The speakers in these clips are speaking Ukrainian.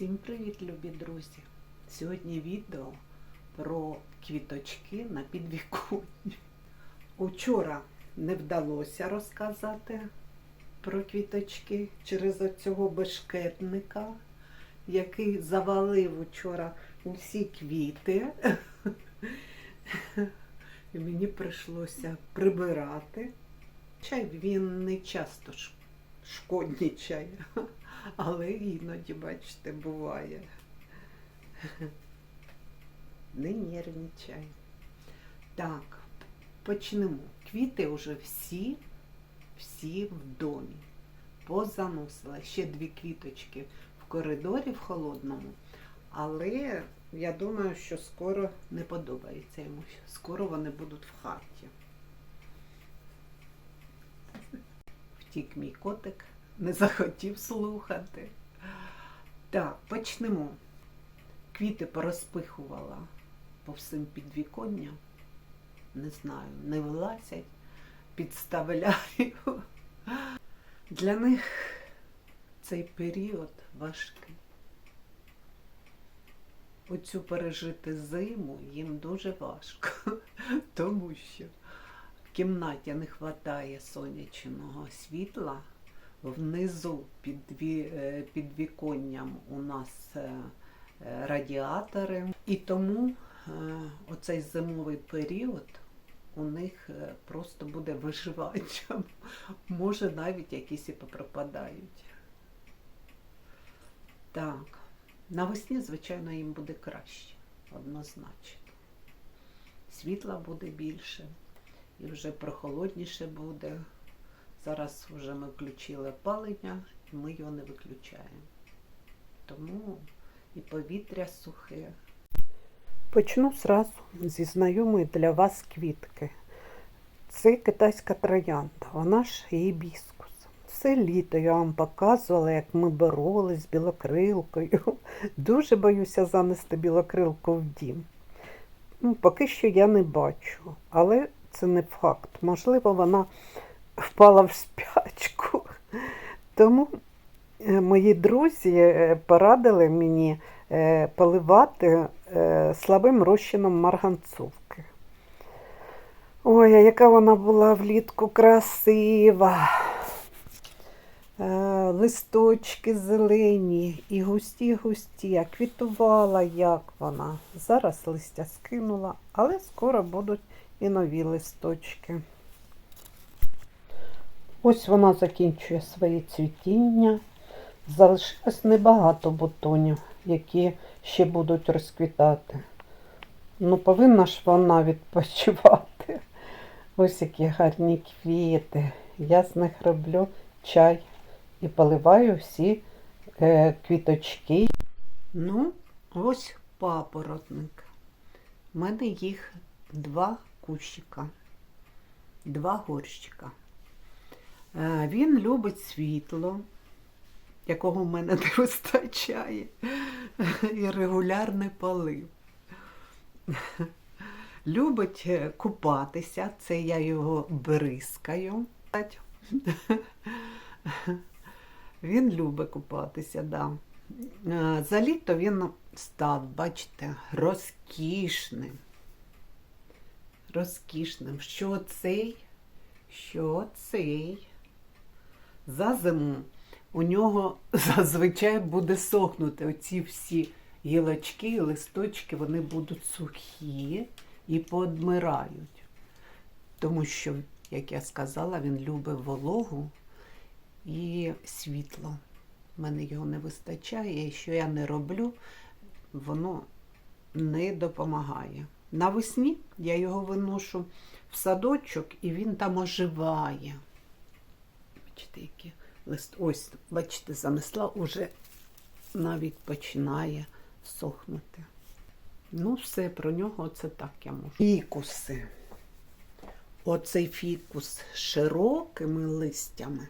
Всім привіт, любі друзі! Сьогодні відео про квіточки на підвіконні. Учора не вдалося розказати про квіточки через оцього бешкетника, який завалив учора усі квіти. І мені прийшлося прибирати. Чай він не часто шкоднічає. Але іноді, бачите, буває. Не нервничай. Так, почнемо. Квіти вже всі, всі в домі. Позаносила. Ще дві квіточки в коридорі в холодному. Але я думаю, що скоро не подобається йому. Скоро вони будуть в хаті. Втік мій котик не захотів слухати. Так, почнемо. Квіти порозпихувала по всім підвіконням. Не знаю, не вилазять, підставляю. Для них цей період важкий. Оцю пережити зиму їм дуже важко, тому що в кімнаті не вистачає сонячного світла. Внизу під, ві- е, під віконням у нас е, е, радіатори. І тому оцей зимовий період у них просто буде виживанням. Може навіть якісь і попропадають. Так, навесні, звичайно, їм буде краще, однозначно. Світла буде більше і вже прохолодніше буде. Зараз вже ми включили опалення, і ми його не виключаємо. Тому і повітря сухе. Почну зразу зі знайомої для вас квітки. Це китайська троянда, вона ж гібіскус. Все літо я вам показувала, як ми боролись з білокрилкою. Дуже боюся занести білокрилку в дім. Ну, поки що я не бачу, але це не факт. Можливо, вона впала в спячку. Тому е, мої друзі е, порадили мені е, поливати слабим розчином марганцовки. Ой, а яка вона була влітку красива. Листочки зелені і густі-густі, а квітувала як вона. Зараз листя скинула, але скоро будуть і нові листочки. Ось вона закінчує своє цвітіння. Залишилось небагато бутонів, які ще будуть розквітати. Ну, повинна ж вона відпочивати. Ось які гарні квіти. Я з них роблю чай і поливаю всі е, квіточки. Ну, ось папоротник. У мене їх два кущика, два горщика. Е, Він любить світло, якого в мене не вистачає, і регулярний полив. Любить е, купатися, це я його бризкаю. Він любить купатися, да. Е, За літо він став, бачите, розкішним. Розкішним. Що цей, що цей. За зиму у нього зазвичай буде сохнути оці всі гілочки листочки, вони будуть сухі і поодмирають. Тому що, як я сказала, він любить вологу і світло. У мене його не вистачає, і що я не роблю, воно не допомагає. Навесні я його виношу в садочок і він там оживає. Бачите, які лист. Ось, бачите, занесла, уже навіть починає сохнути. Ну, все, про нього це так я можу. Фікуси. Оцей фікус з широкими листями.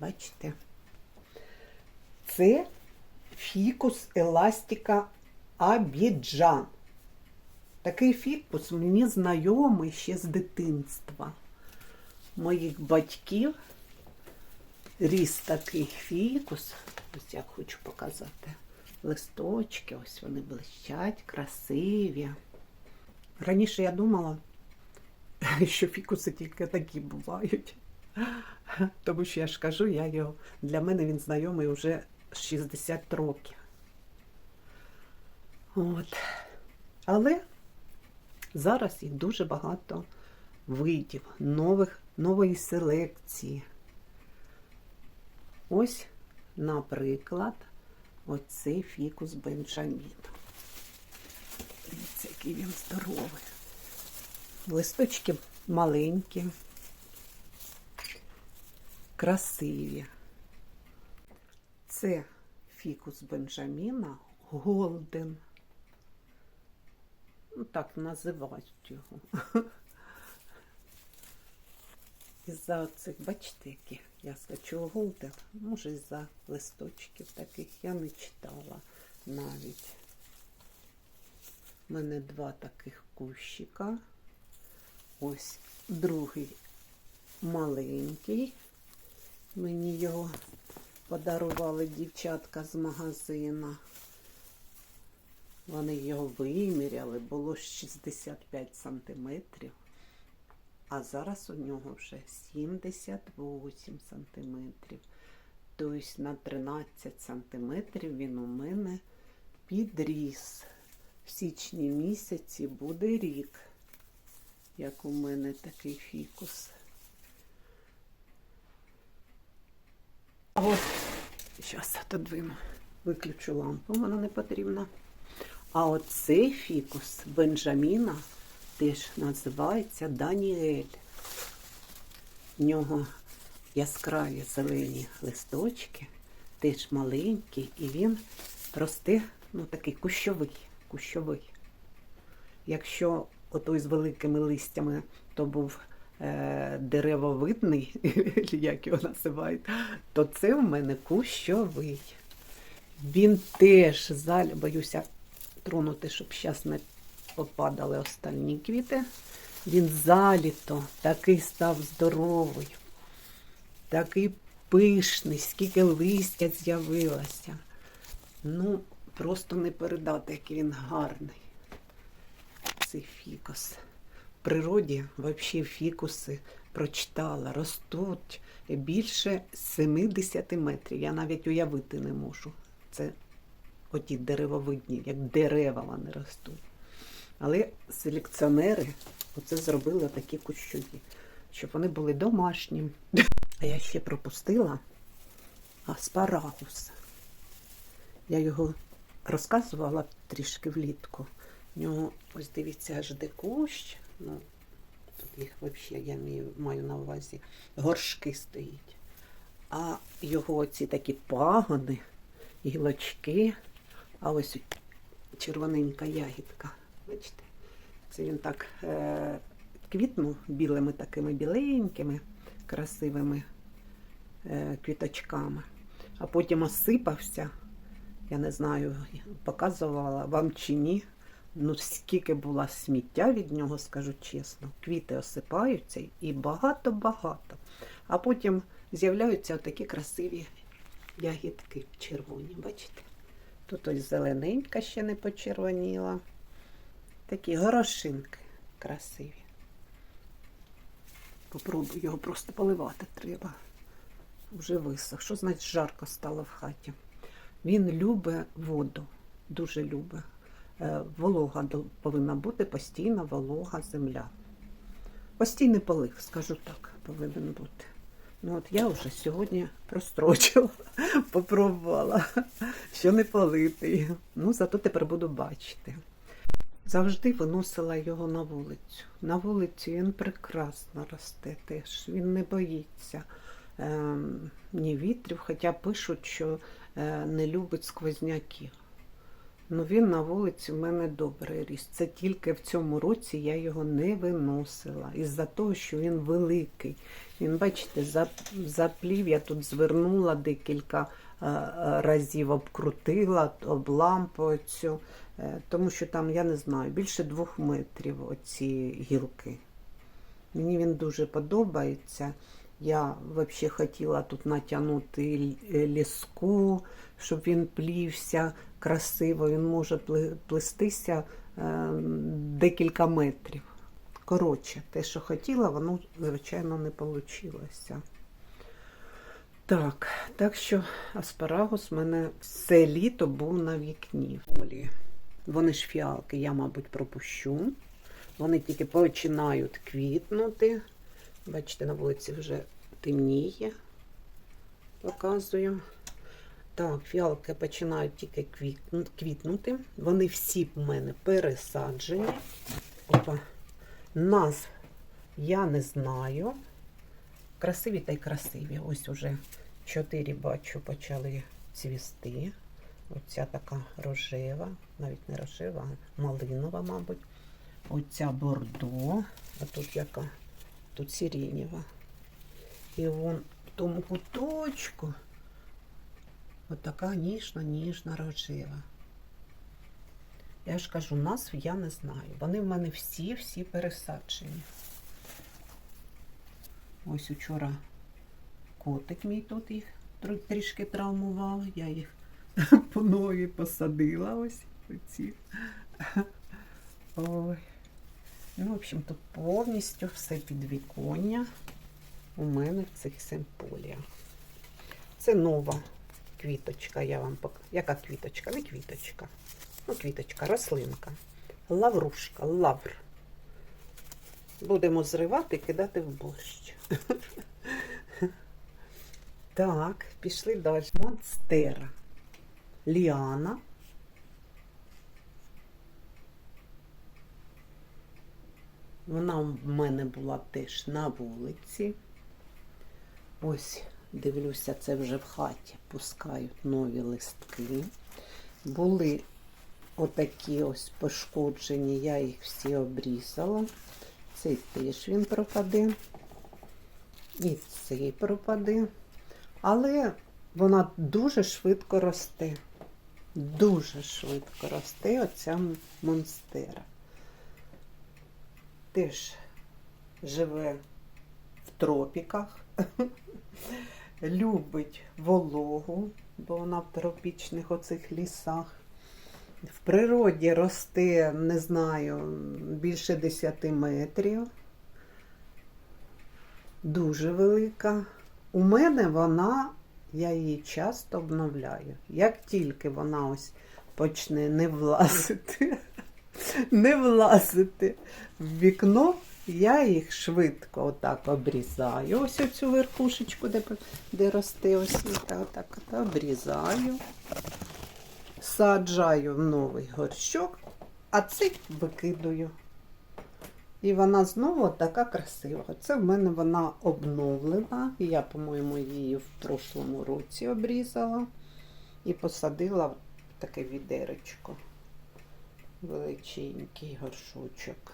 Бачите? Це фікус еластика Абіджан. Такий фікус мені знайомий ще з дитинства. Моїх батьків ріс такий фікус. Ось як хочу показати. Листочки, ось вони блищать, красиві. Раніше я думала, що фікуси тільки такі бувають. Тому що я ж кажу, я його для мене він знайомий вже 60 років. От. Але зараз їх дуже багато видів, нових, нової селекції. Ось, наприклад, оцей фікус Бенджамін. Дивіться, який він здоровий. Листочки маленькі, красиві. Це фікус Бенджаміна Голден. Ну, так називають його. Із-за цих, бачите, які я скачу голден, може із-за листочків таких я не читала навіть. У мене два таких кущика. Ось другий маленький. Мені його подарували дівчатка з магазина. Вони його виміряли, було 65 сантиметрів, а зараз у нього вже 78 сантиметрів. Тобто на 13 сантиметрів він у мене підріс. В січні місяці буде рік, як у мене такий фікус. А от, зараз отодвину, виключу лампу, вона не потрібна. А оцей фікус Бенджаміна теж називається Даніель. В нього яскраві зелені листочки, теж маленький, і він росте, ну такий кущовий. кущовий. Якщо отой з великими листями, то був е, деревовидний, як його називають, то це в мене кущовий. Він теж боюся тронути, щоб зараз не попадали останні квіти. Він заліто такий став здоровий, такий пишний, скільки листя з'явилося. Ну, просто не передати, який він гарний. Цей фікус. В природі взагалі фікуси прочитала, ростуть більше 70 метрів. Я навіть уявити не можу. Це оті деревовидні, як дерева вони ростуть. Але селекціонери оце зробили такі кущові, щоб вони були домашні. А я ще пропустила аспарагус. Я його розказувала трішки влітку. В нього, ось дивіться, аж де кущ. Ну, тут їх взагалі я маю, маю на увазі горшки стоїть. А його оці такі пагони, гілочки, а ось червоненька ягідка. Бачите? Це він так е, квітнув білими такими біленькими, красивими е, квіточками, а потім осипався. Я не знаю, показувала вам чи ні. Ну, скільки було сміття від нього, скажу чесно. Квіти осипаються і багато-багато. А потім з'являються такі красиві ягідки червоні, бачите? Тут ось зелененька ще не почервоніла. Такі горошинки красиві. Попробую його просто поливати треба. Вже висох. Що значить жарко стало в хаті? Він любить воду, дуже любить. Е, Волога повинна бути постійна волога земля. Постійний полив, скажу так, повинен бути. Ну от я вже сьогодні прострочила, попробувала, що не политий. Ну, зато тепер буду бачити. Завжди виносила його на вулицю. На вулиці він прекрасно росте теж. Він не боїться ем, ні вітрів, хоча пишуть, що е, не любить сквозняків. Ну він на вулиці в мене добре ріс. Це тільки в цьому році я його не виносила. Із-за того, що він великий. Він, бачите, зап- заплів, я тут звернула декілька е, е, разів, обкрутила об лампу цю, е, тому що там, я не знаю, більше двох метрів оці гілки. Мені він дуже подобається. Я взагалі хотіла тут натягнути е, ліску, щоб він плівся красиво. Він може плестися е, декілька метрів. Коротше, те, що хотіла, воно, звичайно, не вийшло. Так, так що аспарагус в мене все літо був на вікні. Вони ж фіалки, я, мабуть, пропущу. Вони тільки починають квітнути. Бачите, на вулиці вже темніє. Показую. Так, фіалки починають тільки квітнути. Вони всі в мене пересаджені. Опа. Назв я не знаю. Красиві та й красиві. Ось уже чотири бачу почали цвісти. Оця така рожева, навіть не рожева, а малинова, мабуть. Оця бордо, а тут яка? Тут сиренєва. І вон в тому куточку отака ніжна, ніжна рожева. Я ж кажу, назв я не знаю. Вони в мене всі-всі пересаджені. Ось учора котик мій тут їх трішки травмував. Я їх по нові посадила ось оці. Ой. Ну, в общем, тут повністю все підвіконня у мене в цих симполіях. Це нова квіточка, я вам покажу. Яка квіточка? Не квіточка. Ну, квіточка, рослинка. Лаврушка, лавр. Будемо зривати і кидати в борщ. Так, пішли далі. Монстера. Ліана. Вона в мене була теж на вулиці. Ось, дивлюся, це вже в хаті пускають нові листки. Були отакі ось пошкоджені, я їх всі обрізала. Цей теж він пропаде. І цей пропаде. Але вона дуже швидко росте. Дуже швидко росте оця монстера. Теж живе в тропіках, любить вологу, бо вона в тропічних оцих лісах. В природі росте, не знаю, більше 10 метрів. Дуже велика. У мене вона, я її часто обновляю. Як тільки вона ось почне не влазити, не влазити в вікно, я їх швидко отак обрізаю. Ось оцю верхушечку, де, де росте ось так, отак от обрізаю, саджаю в новий горщок, а цей викидаю. І вона знову така красива. Це в мене вона обновлена. Я, по-моєму, її в прошлому році обрізала і посадила в таке відеречко. Величенький горшочок.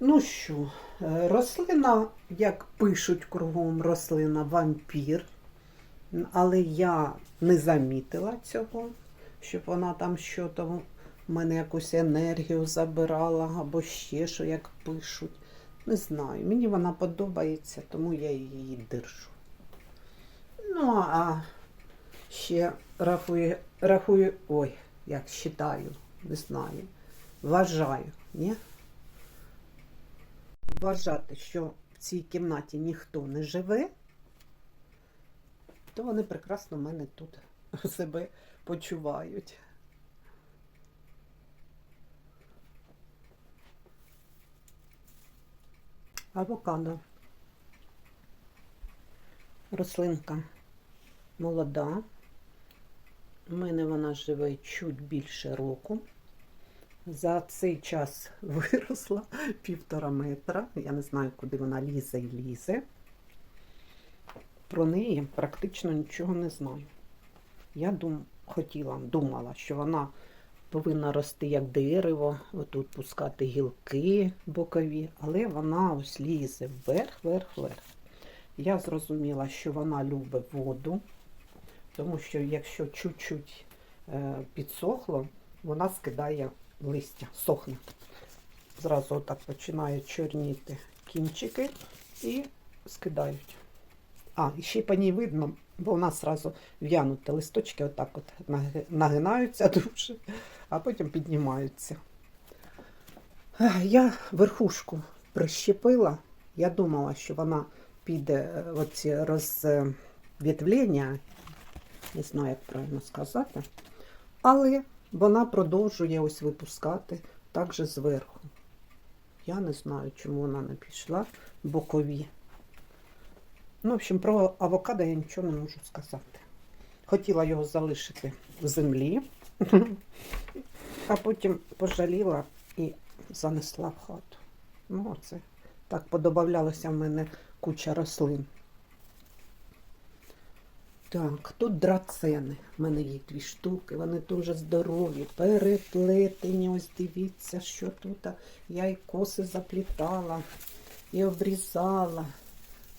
Ну що, рослина, як пишуть кругом, рослина вампір. Але я не замітила цього, щоб вона там що то в мене якусь енергію забирала або ще що, як пишуть. Не знаю. Мені вона подобається, тому я її держу. Ну, а ще рахую, рахую, ой, як вважаю, не знаю. Вважаю, ні? Вважати, що в цій кімнаті ніхто не живе, то вони прекрасно мене тут себе почувають. Авокадо. Рослинка молода. У мене вона живе чуть більше року. За цей час виросла півтора метра. Я не знаю, куди вона лізе і лізе. Про неї практично нічого не знаю. Я дум, хотіла, думала, що вона повинна рости як дерево, отут пускати гілки бокові, але вона ось лізе вверх, вверх, вверх. Я зрозуміла, що вона любить воду, тому що якщо чуть-чуть е, підсохло, вона скидає листя, сохне. Зразу отак починає чорніти кінчики і скидають. А, ще й по ній видно, бо у нас одразу в'януті листочки отак от нагинаються дуже, а потім піднімаються. Я верхушку прищепила. Я думала, що вона піде е, оці розвідвлення, не знаю, як правильно сказати, але вона продовжує ось випускати так же зверху. Я не знаю, чому вона не пішла бокові. Ну, в общем, про авокадо я нічого не можу сказати. Хотіла його залишити в землі, а потім пожаліла і занесла в хату. Ну, оце так подобавлялося в мене куча рослин. Так, тут драцени. В мене їх дві штуки, вони дуже здорові, переплетені. Ось дивіться, що тут. Я і коси заплітала, і обрізала.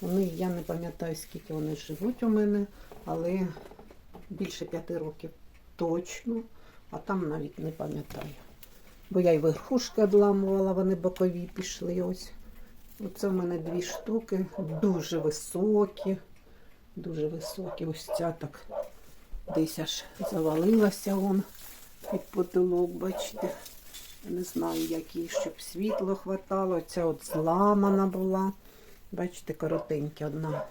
Вони, я не пам'ятаю, скільки вони живуть у мене, але більше п'яти років точно, а там навіть не пам'ятаю. Бо я й верхушки обламувала, вони бокові пішли. Ось. Оце в мене дві штуки, дуже високі, дуже високі. Ось ця так десь аж завалилася вон під потолок, бачите. Не знаю, як їй, щоб світло хватало. Ця от зламана була. Бачите, коротенькі, одна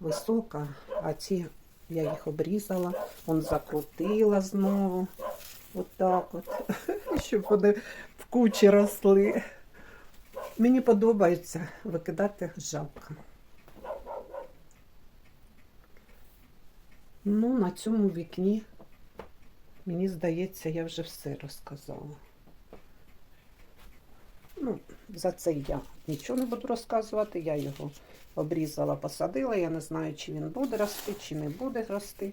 висока, а ці я їх обрізала, он закрутила знову. Отак от, щоб вони в кучі росли. Мені подобається викидати жалко. Ну, на цьому вікні, мені здається, я вже все розказала. Ну, за це я нічого не буду розказувати. Я його обрізала, посадила. Я не знаю, чи він буде рости, чи не буде рости.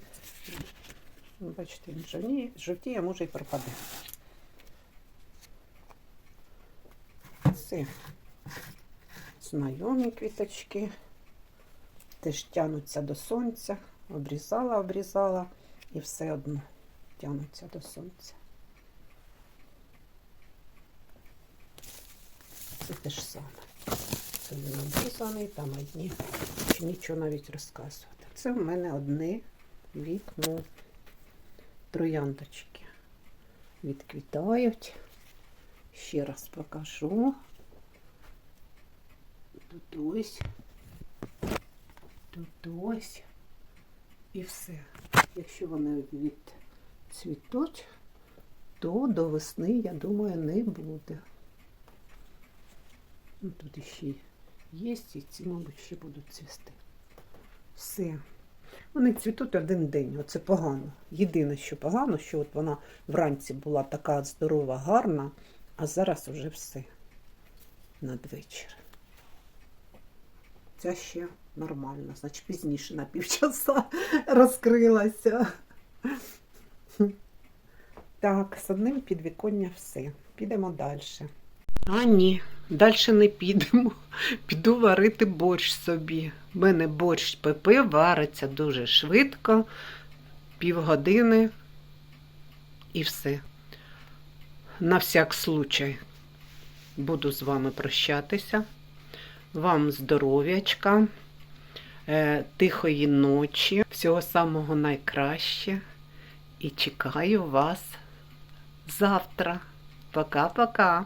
Бачите, він жовтіє, може і пропаде. Це знайомі квіточки. Теж тянуться до сонця. Обрізала, обрізала і все одно тянуться до сонця. Це те ж саме. Це він обрізаний, там одні. Нічого навіть розказувати. Це в мене одне вікно. Трояндочки відквітають. Ще раз покажу. Тут ось. Тут ось. І все. Якщо вони відцвітуть, то до весни, я думаю, не буде. Ну, тут ще є, і ці, мабуть, ще будуть цвісти. Все. Вони цвітуть один день, оце погано. Єдине, що погано, що от вона вранці була така здорова, гарна, а зараз уже все надвечір. Ця ще нормально, значить пізніше на півчаса розкрилася. Так, з одним підвіконня все. Підемо далі. А ні, далі не підемо. Піду варити борщ собі. У мене борщ ПП вариться дуже швидко, півгодини і все. На всяк случай буду з вами прощатися. Вам здоров'ячка, е, тихої ночі, всього самого найкраще. І чекаю вас завтра. Пока-пока.